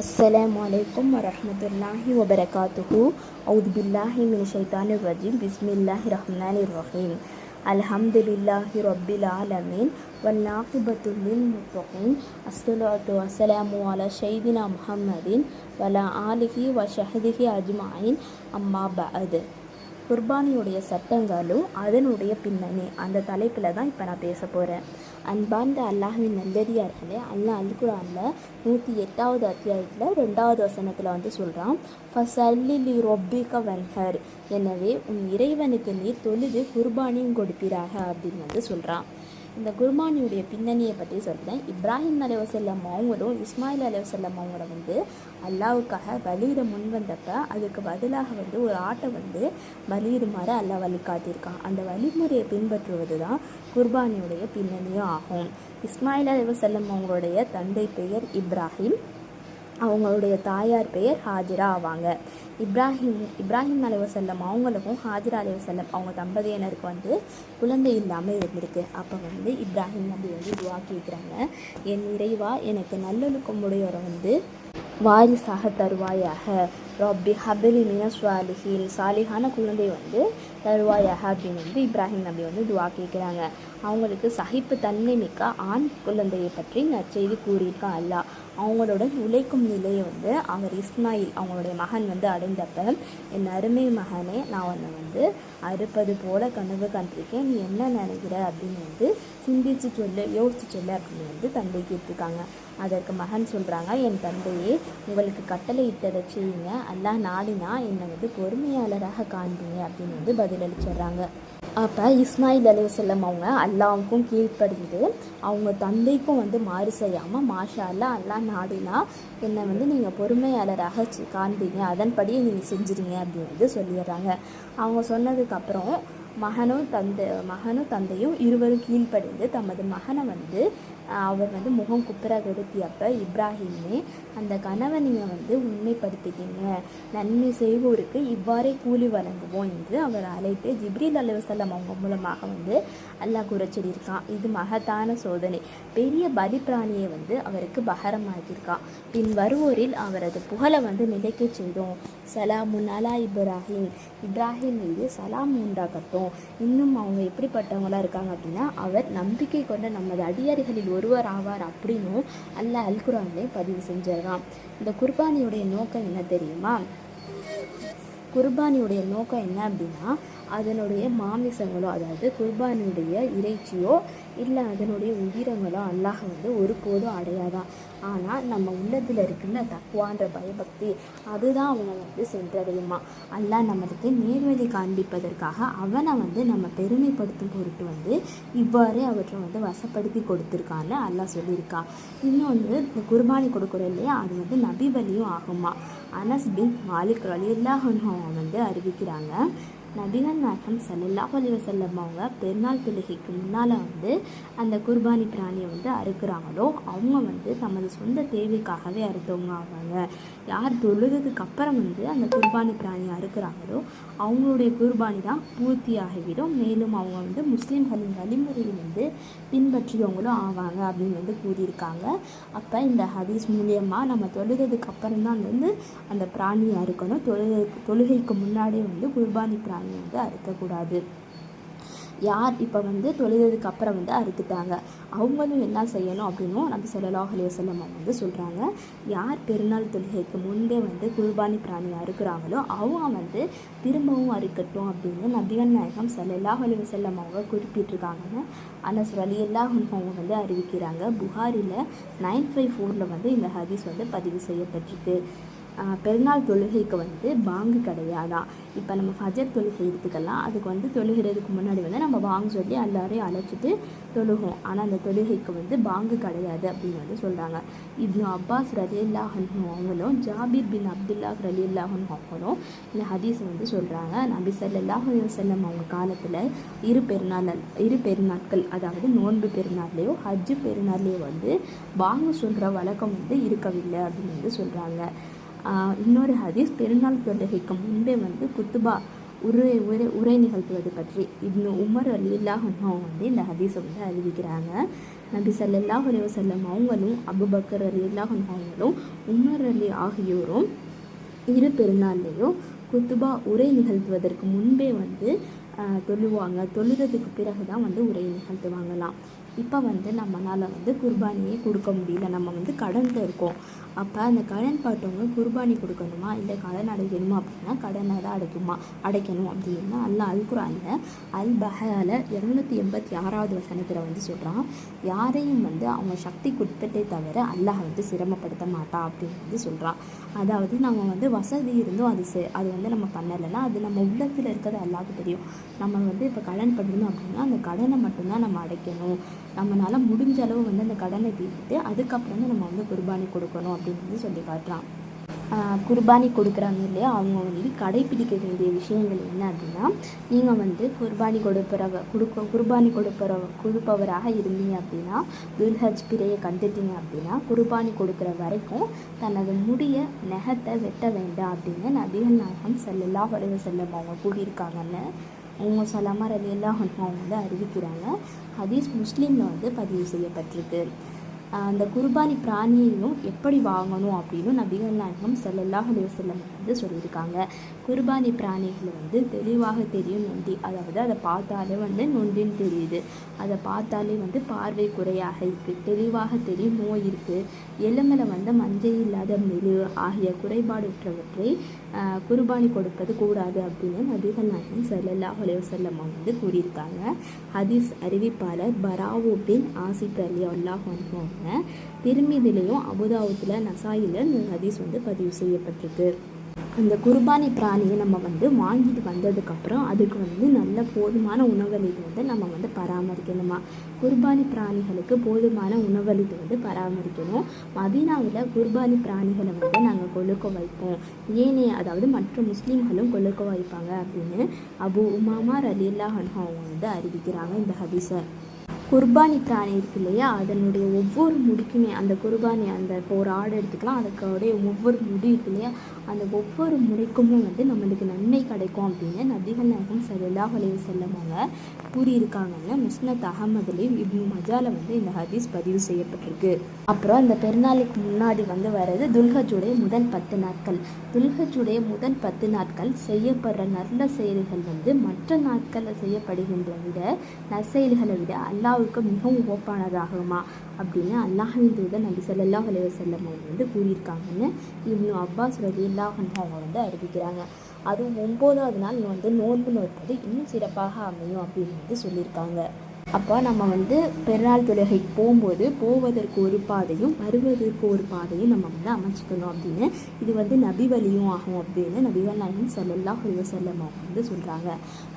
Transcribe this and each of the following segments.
السلام عليكم ورحمة الله وبركاته أعوذ بالله من الشيطان الرجيم بسم الله الرحمن الرحيم الحمد لله رب العالمين والعاقبة للمتقين الصلاة والسلام على سيدنا محمد وعلى آله وصحبه أجمعين أما بعد குர்பானியுடைய சட்டங்களும் அதனுடைய பின்னணி அந்த தலைப்பில் தான் இப்போ நான் பேச போகிறேன் அன்பார்ந்த அல்லாஹின் நல்லடியார்களே அல்லாஹ் அல்குரானில் நூற்றி எட்டாவது அத்தியாயத்தில் ரெண்டாவது வசனத்தில் வந்து சொல்கிறான் ஃபசல்லி ரொப்பிக வன்ஹர். எனவே உன் இறைவனுக்கு நீர் தொழுது குர்பானியும் கொடுப்பீராக அப்படின்னு வந்து சொல்கிறான் இந்த குர்பானியுடைய பின்னணியை பற்றி சொல்கிறேன் இப்ராஹிம் அலைவசல்லம் அவங்களும் இஸ்மாயில் அலைவசல்லம் அவங்கள வந்து அல்லாவுக்காக பலியிட முன் வந்தப்ப அதுக்கு பதிலாக வந்து ஒரு ஆட்டை வந்து பலியிடுமாறு அல்லாஹ் வழி காட்டியிருக்கான் அந்த வழிமுறையை பின்பற்றுவது தான் குர்பானியுடைய பின்னணியும் ஆகும். இஸ்மாயில் அலைவசல்லம் அவங்களுடைய தந்தை பெயர் இப்ராஹிம். அவங்களுடைய தாயார் பெயர் ஹாஜிரா ஆவாங்க. இப்ராஹிம் இப்ராஹிம் அலைவசல்லம் அவங்களுக்கும் ஹாஜிரா அலைவசல்லம் அவங்க தம்பதியினருக்கு வந்து குழந்தை இல்லாமல் இருந்திருக்கு. அப்போ வந்து இப்ராஹிம் நபி வந்து துவா கேட்குறாங்க என் இறைவா எனக்கு நல்லொழுக்கமுடையோரை வந்து வாரிசாக தருவாயாக. ரப்பி ஹபிலி மின ஸ்வாலிஹின் சாலிஹான குழந்தை வந்து தருவாயாக அப்படின்னு வந்து இப்ராஹிம் நபி வந்து துவா கேட்குறாங்க. அவங்களுக்கு சகிப்பு தன்மை மிக்க ஆண் குழந்தையை பற்றி நற்செய்தி கூறியிருக்கா. அல்ல அவங்களோட உழைக்கும் நிலையை வந்து அவர் இஸ்மாயில் அவங்களுடைய மகன் வந்து அடைந்தப்ப என் அருமை மகனே நான் உன்னை வந்து அறுப்பது போல கனவு கண்டிருக்கேன். நீ என்ன நினைக்கிற? அப்படின்னு வந்து சிந்திச்சு சொல்லு யோசிச்சு சொல்லு அப்படின்னு வந்து தந்தை கேட்டிருக்காங்க. அதற்கு மகன் சொல்கிறாங்க என் தந்தையே உங்களுக்கு கட்டளை இட்டதை செய்யுங்க. எல்லாம் நாடினா என்னை வந்து பொறுமையாளராக காண்பீங்க. அப்படின்னு வந்து பதிலளிச்சிடுறாங்க. அப்போ இஸ்மாயில் அலைவசல்லம் அவங்க அல்லாவுக்கும் கீழ்ப்படிந்து அவங்க தந்தைக்கும் வந்து மாறு செய்யாமல் மாஷா அல்லா அல்லா நாடினா என்னை வந்து நீங்கள் பொறுமையாளராக காண்பீங்க. அதன்படியே நீங்கள் செஞ்சுறீங்க அப்படின்னு வந்து சொல்லிடுறாங்க. அவங்க சொன்னதுக்கப்புறம் மகனும் தந்தை மகனும் தந்தையும் இருவரும் கீழ்ப்படிந்து தமது மகனை வந்து அவர் வந்து முகம் குப்புற அப்போ இப்ராஹிமே அந்த கனவை நீங்கள் வந்து உண்மைப்படுத்திட்டீங்க. நன்மை செய்வோருக்கு இவ்வாறே கூலி வழங்குவோம் என்று அவர் அழைத்து ஜிப்ரீல் அலுவலம் அவங்க மூலமாக வந்து அல்லாஹ் குறைச்சிருக்கான் இது மகத்தான சோதனை. பெரிய பலிப்பிராணியை வந்து அவருக்கு பகரமாக்கியிருக்கான். பின் வருவோரில் அவரது புகழை வந்து நிலைக்க செய்தோம். சலாமுன் அலா இப்ராஹிம். இப்ராஹிம் மீது சலாம் உண்டாக்கட்டும் இன்னும் அவங்க எப்படிப்பட்டவங்களா இருக்காங்க அப்படின்னா அவர் நம்பிக்கை கொண்ட நமது ஒரு ஒருவர் ஆவார் அப்படின்னும் அல்லாஹ் அல்குரானே பதிவு செஞ்சிடறான் இந்த குர்பானியுடைய நோக்கம் என்ன தெரியுமா? குர்பானியுடைய நோக்கம் என்ன அப்படின்னா அதனுடைய மாமிசங்களோ அதாவது குர்பானியுடைய இறைச்சியோ இல்லை அதனுடைய உயிரங்களோ அல்லாஹ் வந்து ஒருபோதும் அடையாதான் ஆனால் நம்ம உள்ளத்தில் இருக்குல்ல தக்குவான்ற பயபக்தி அதுதான் அவனை வந்து சென்றடையுமா? அல்லாஹ் நம்மளுக்கு நேர்வழி காண்பிப்பதற்காக அவனை வந்து நம்ம பெருமைப்படுத்தும் பொருட்டு வந்து இவ்வாறே அவற்றை வந்து வசப்படுத்தி கொடுத்துருக்கான்னு அல்லாஹ் சொல்லியிருக்கான் இன்னொன்று இந்த குர்பானி கொடுக்குறோம் இல்லையா? அது வந்து நபி பலியும் ஆகுமா? அனஸ் பின் மாலிக் ரலியல்லாஹ் அன்ஹு வந்து அறிவிக்கிறாங்க நபிகள் நாயகம் ஸல்லல்லாஹு அலைஹி வஸல்லம் அவங்க பெருநாள் தொழுகைக்கு முன்னால் வந்து அந்த குர்பானி பிராணியை வந்து அறுக்கிறாங்களோ அவங்க வந்து தமது சொந்த தேவைக்காகவே அறுத்தவங்க ஆவாங்க. யார் தொழுதுக்கு அப்புறம் வந்து அந்த குர்பானி பிராணியை அறுக்கிறாங்களோ அவங்களுடைய குர்பானி தான் பூர்த்தி ஆகிவிடும் மேலும் அவங்க வந்து முஸ்லீம்களின் வழிமுறையை வந்து பின்பற்றியவங்களும் ஆவாங்க அப்படின்னு வந்து கூறியிருக்காங்க. அப்போ இந்த ஹதீஸ் மூலியமாக நம்ம தொழுதுக்கு அப்புறம் தான் வந்து அந்த பிராணியை அறுக்கணும். தொழுகை தொழுகைக்கு முன்னாடியே வந்து குர்பானி சாமி வந்து அறுக்கக்கூடாது. யார் இப்போ வந்து தொழுகிறதுக்கு அப்புறம் வந்து அறுத்துட்டாங்க? அவங்களும் என்ன செய்யணும் அப்படின்னும் நபி ஸல்லல்லாஹு அலைஹி அவங்க வந்து சொல்கிறாங்க யார் பெருநாள் தொழுகைக்கு முன்பே வந்து குர்பானி பிராணி அறுக்குறாங்களோ அவங்க வந்து திரும்பவும் அறுக்கட்டும் அப்படின்னு நபிகள் நாயகம் ஸல்லல்லாஹு அலைஹி அவங்க குறிப்பிட்டிருக்காங்கன்னு அனஸ் ரலியல்லாஹு அன்ஹு அவங்க வந்து அறிவிக்கிறாங்க. புகாரில் நைன் ஃபைவ் ஃபோரில் வந்து இந்த ஹதீஸ் வந்து பதிவு செய்யப்பட்டிருக்கு. பெருநாள் தொழுகைக்கு வந்து பாங்கு கிடையாதான் இப்போ நம்ம ஃபஜர் தொழுகை எடுத்துக்கலாம். அதுக்கு வந்து தொழுகிறதுக்கு முன்னாடி வந்து நம்ம பாங்கு சொல்லி எல்லாரையும் அழைச்சிட்டு தொழுகும். ஆனால் அந்த தொழுகைக்கு வந்து பாங்கு கிடையாது அப்படின்னு வந்து சொல்கிறாங்க இப்னு அப்பாஸ் ரலியல்லாஹன் அவங்களும் ஜாபிர் பின் அப்துல்லா ரலியல்லாஹன் அவங்களும் இந்த ஹதீஸ் வந்து சொல்கிறாங்க நபி ஸல்லல்லாஹு செல்லம் அவங்க காலத்தில் இரு பெருநாள் இரு பெருநாட்கள் அதாவது நோன்பு பெருநாள்லேயோ ஹஜ்ஜு பெருநாள்லேயோ வந்து பாங்கு சொல்கிற வழக்கம் வந்து இருக்கவில்லை அப்படின்னு வந்து சொல்கிறாங்க இன்னொரு ஹதீஸ் பெருநாள் தொழுகைக்கு முன்பே வந்து குத்துபா உரை உரை உரை நிகழ்த்துவது பற்றி இப்னு உமர் அலி அவங்க வந்து இந்த ஹதீஸை வந்து அறிவிக்கிறாங்க. நபி சல்லாஹ் அலி வஸல்லம் அவங்களும் அபுபக்கர் அலி அல்லாஹ் அவங்களும் உமர் அலி ஆகியோரும் இரு பெருநாள்லேயும் குத்துபா உரை நிகழ்த்துவதற்கு முன்பே வந்து தொழுவாங்க. தொழுகிறதுக்கு பிறகு தான் வந்து உரை நிகழ்த்துவாங்களாம். இப்போ வந்து நம்மளால் வந்து குர்பானியே கொடுக்க முடியல. நம்ம வந்து கடனில் இருக்கோம். அப்போ அந்த கடன் பட்டவங்க குர்பானி கொடுக்கணுமா? இல்லை கடன் அடைக்கணுமா அப்படின்னா கடனை தான் அடைக்குமா? அடைக்கணும் அப்படின்னா அல்ல அல்குரானில் அல் பஹால இரநூத்தி எண்பத்தி ஆறாவது வசனத்தில் வந்து சொல்கிறான் யாரையும் வந்து அவங்க சக்திக்கு உட்பட்டே தவிர அல்லாஹ் வந்து சிரமப்படுத்த மாட்டான் அப்படின்னு வந்து சொல்கிறான் அதாவது நம்ம வந்து வசதி இருந்தும் அது செ அது வந்து நம்ம பண்ணலைன்னா அது நம்ம உள்ளத்தில் இருக்கிறது அல்லாஹ்க்கு தெரியும். நம்ம வந்து இப்போ கடன் பண்ணணும் அப்படின்னா அந்த கடனை மட்டும்தான் நம்ம அடைக்கணும். நம்மளால் முடிஞ்ச அளவு வந்து அந்த கடனை தீர்த்துட்டு அதுக்கப்புறம் தான் நம்ம வந்து குர்பானி கொடுக்கணும் அப்படின்னு வந்து சொல்லி காட்டுறான். ஆஹ் குர்பானி கொடுக்குறாங்க இல்லையா? அவங்க வந்து கடைப்பிடிக்க வேண்டிய விஷயங்கள் என்ன அப்படின்னா நீங்கள் வந்து குர்பானி கொடுப்பறவ கொடுக்க குர்பானி கொடுப்பற கொடுப்பவராக இருந்தீங்க அப்படின்னா துல்ஹஜ் பிறையை கண்டுட்டீங்க அப்படின்னா குர்பானி கொடுக்குற வரைக்கும் தனது முடிய நெகத்தை வெட்ட வேண்டாம் அப்படின்னு நபிகள் நாயகம் ஸல்லல்லாஹு அலைஹி வஸல்லம் அவங்க கூடியிருக்காங்கன்னு அவங்க சலாமா ரலி அவங்க வந்து அறிவிக்கிறாங்க. ஹதீஸ் முஸ்லீமில் வந்து பதிவு செய்யப்பட்டிருக்கு. அந்த குர்பானி பிராணியையும் எப்படி வாங்கணும் அப்படின்னு நபிகள் நாயகம் ஸல்லல்லாஹு அலைஹி வந்து சொல்லியிருக்காங்க. குர்பானி பிராணிகள் வந்து தெளிவாக தெரியும் நொண்டி. அதாவது அதை பார்த்தாலே வந்து நொண்டின்னு தெரியுது. அதை பார்த்தாலே வந்து பார்வை குறையாக இருக்குது தெளிவாக தெரியும் நோய் இருக்குது எலும்பில் வந்து மஞ்சள் இல்லாத மெலிவு ஆகிய குறைபாடுற்றவற்றை குர்பானி கொடுப்பது கூடாது அப்படின்னு நபிகள் நாயகம் ஸல்லல்லாஹு அலைஹி வந்து கூறியிருக்காங்க. ஹதீஸ் அறிவிப்பாளர் பராவு பின் ஆசிப் அலி அல்லாஹ் அவங்க திருமிதிலையும் அபுதாவுத்தில் நசாயில் இந்த ஹதீஸ் வந்து பதிவு செய்யப்பட்டிருக்கு. அந்த குர்பானி பிராணியை நம்ம வந்து வாங்கிட்டு வந்ததுக்கப்புறம் அதுக்கு வந்து நல்ல போதுமான உணவளித்து வந்து நம்ம வந்து பராமரிக்கணுமா? குர்பானி பிராணிகளுக்கு போதுமான உணவளித்து வந்து பராமரிக்கணும். மதீனாவில் குர்பானி பிராணிகளை வந்து நாங்கள் கொழுக்க வைப்போம். ஏனே அதாவது மற்ற முஸ்லீம்களும் கொழுக்க வைப்பாங்க அப்படின்னு அபு உமாமா ரலீல்லா அவங்க வந்து அறிவிக்கிறாங்க இந்த ஹதீஸை. குர்பானி பிராணி இருக்கு இல்லையா? அதனுடைய ஒவ்வொரு முடிக்குமே அந்த குர்பானி அந்த இப்போ ஒரு ஆடு எடுத்துக்கலாம் அதுக்கோடைய ஒவ்வொரு முடி இருக்கு இல்லையா? அந்த ஒவ்வொரு முடிக்கும் வந்து நம்மளுக்கு நன்மை கிடைக்கும் அப்படின்னு நபிகள் நாயகம் ஸல்லல்லாஹு அலைஹி வஸல்லம் அவங்க கூறியிருக்காங்கன்னு முஸ்னத் அகமதுலேயும் இப்னு மஜால வந்து இந்த ஹதீஸ் பதிவு செய்யப்பட்டிருக்கு. அப்புறம் அந்த பெருநாளுக்கு முன்னாடி வந்து வர்றது துல்ஹஜுடைய முதல் பத்து நாட்கள். துல்ஹஜுடைய முதல் பத்து நாட்கள் செய்யப்படுற நல்ல செயல்கள் வந்து மற்ற நாட்களில் செய்யப்படுகின்ற விட நற்செயல்களை விட அல்லாஹ்வுக்கு மிகவும் ஓப்பானதாகுமா அப்படின்னு அல்லாஹின் தூதர் நபி ஸல்லல்லாஹு அலைஹி அவங்க வந்து கூறியிருக்காங்கன்னு இவ்வளோ அப்பாஸ் ரலியல்லாஹு அன்ஹு அவங்க வந்து அறிவிக்கிறாங்க. அதுவும் ஒம்போதாவது நாள் வந்து நோன்பு நோற்பது இன்னும் சிறப்பாக அமையும் அப்படின்னு வந்து சொல்லியிருக்காங்க. அப்போ நம்ம வந்து பெருநாள் தொழுகைக்கு போகும்போது போவதற்கு ஒரு பாதையும் வருவதற்கு ஒரு பாதையும் நம்ம வந்து அமைச்சுக்கணும் அப்படின்னு. இது வந்து நபி வழியும் ஆகும் அப்படின்னு நபிகள் நாயகம் செல்லல்லா செல்லம் அவங்க வந்து சொல்கிறாங்க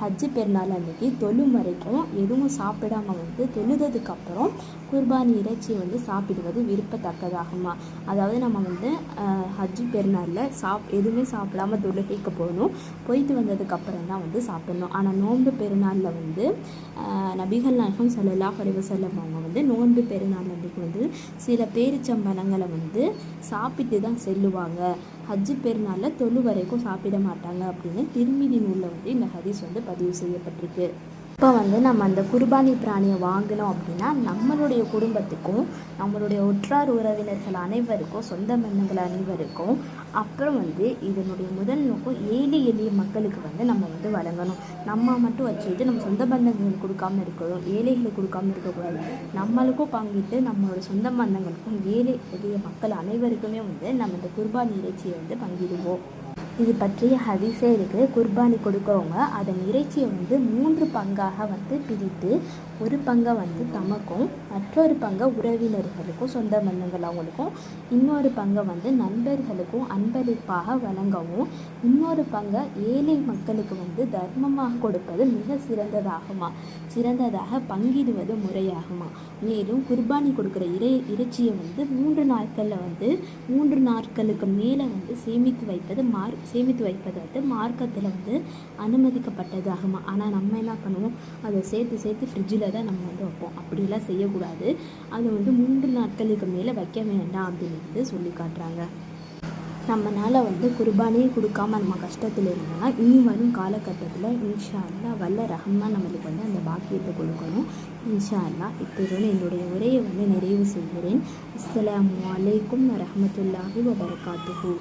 ஹஜ்ஜு பெருநாள் அன்னைக்கு தொழும் வரைக்கும் எதுவும் சாப்பிடாம வந்து தொழுததுக்கு அப்புறம் குர்பானி இறைச்சி வந்து சாப்பிடுவது விருப்பத்தக்கதாகுமா? அதாவது நம்ம வந்து ஹஜ்ஜு பெருநாளில் சாப் எதுவுமே சாப்பிடாம தொழுகைக்கு போகணும். போயிட்டு வந்ததுக்கப்புறம் தான் வந்து சாப்பிடணும். ஆனால் நோன்பு பெருநாளில் வந்து நபிகள் நாயகம் சல்லல்லா அலைஹி அவங்க வந்து நோன்பு பெருநாள் அன்றைக்கு வந்து சில பேரிச்சம்பழங்களை வந்து சாப்பிட்டு தான் செல்லுவாங்க. ஹஜ்ஜு பெருநாளில் தொழு வரைக்கும் சாப்பிட மாட்டாங்க அப்படின்னு திருமிதி நூலில் வந்து இந்த ஹதீஸ் வந்து பதிவு செய்யப்பட்டிருக்கு. இப்போ வந்து நம்ம அந்த குர்பானி பிராணியை வாங்கினோம் அப்படின்னா நம்மளுடைய குடும்பத்துக்கும் நம்மளுடைய உற்றார் உறவினர்கள் அனைவருக்கும் சொந்த பந்தங்கள் அனைவருக்கும் அப்புறம் வந்து இதனுடைய முதல் நோக்கம் ஏழை எளிய மக்களுக்கு வந்து நம்ம வந்து வழங்கணும். நம்ம மட்டும் வச்சுக்கிட்டு நம்ம சொந்த பந்தங்களுக்கு கொடுக்காம இருக்கணும் ஏழைகளுக்கு கொடுக்காம இருக்கக்கூடாது. நம்மளுக்கும் பங்கிட்டு நம்மளோட சொந்த பந்தங்களுக்கும் ஏழை எளிய மக்கள் அனைவருக்குமே வந்து நம்ம இந்த குர்பானி இறைச்சியை வந்து பங்கிடுவோம். இது பற்றிய ஹதீஸே இருக்குது குர்பானி கொடுக்கறவங்க அதன் இறைச்சியை வந்து மூன்று பங்காக வந்து பிரித்து ஒரு பங்கை வந்து தமக்கும் மற்றொரு பங்கை உறவினர்களுக்கும் சொந்த பந்தங்கள் அவங்களுக்கும் இன்னொரு பங்கை வந்து நண்பர்களுக்கும் அன்பளிப்பாக வழங்கவும் இன்னொரு பங்கை ஏழை மக்களுக்கு வந்து தர்மமாக கொடுப்பது மிக சிறந்ததாகுமா? சிறந்ததாக பங்கிடுவது முறையாகுமா? மேலும் குர்பானி கொடுக்குற இறை இறைச்சியை வந்து மூன்று நாட்களில் வந்து மூன்று நாட்களுக்கு மேலே வந்து சேமித்து வைப்பது மார் சேமித்து வைப்பது வந்து மார்க்கத்தில் வந்து அனுமதிக்கப்பட்டது ஆகுமா ஆனால் நம்ம என்ன பண்ணுவோம்? அதை சேர்த்து சேர்த்து ஃப்ரிட்ஜில் தான் நம்ம வந்து வைப்போம். அப்படிலாம் செய்யக்கூடாது. அதை வந்து மூன்று நாட்களுக்கு மேலே வைக்க வேண்டாம் அப்படின்னு வந்து சொல்லி காட்டுறாங்க. நம்மளால் வந்து குர்பானியே கொடுக்காம நம்ம கஷ்டத்தில் இருந்தோம்னா இனி வரும் காலகட்டத்தில் இன்ஷா அல்லா வல்ல ரஹமா நம்மளுக்கு வந்து அந்த பாக்கியத்தை கொடுக்கணும். இன்ஷா அல்லா இத்துடன் என்னுடைய உரையை வந்து நிறைவு செய்கிறேன். அஸ்லாம் வலைக்கம் வரமத்துல்லாஹி வபர்காத்துஹூ.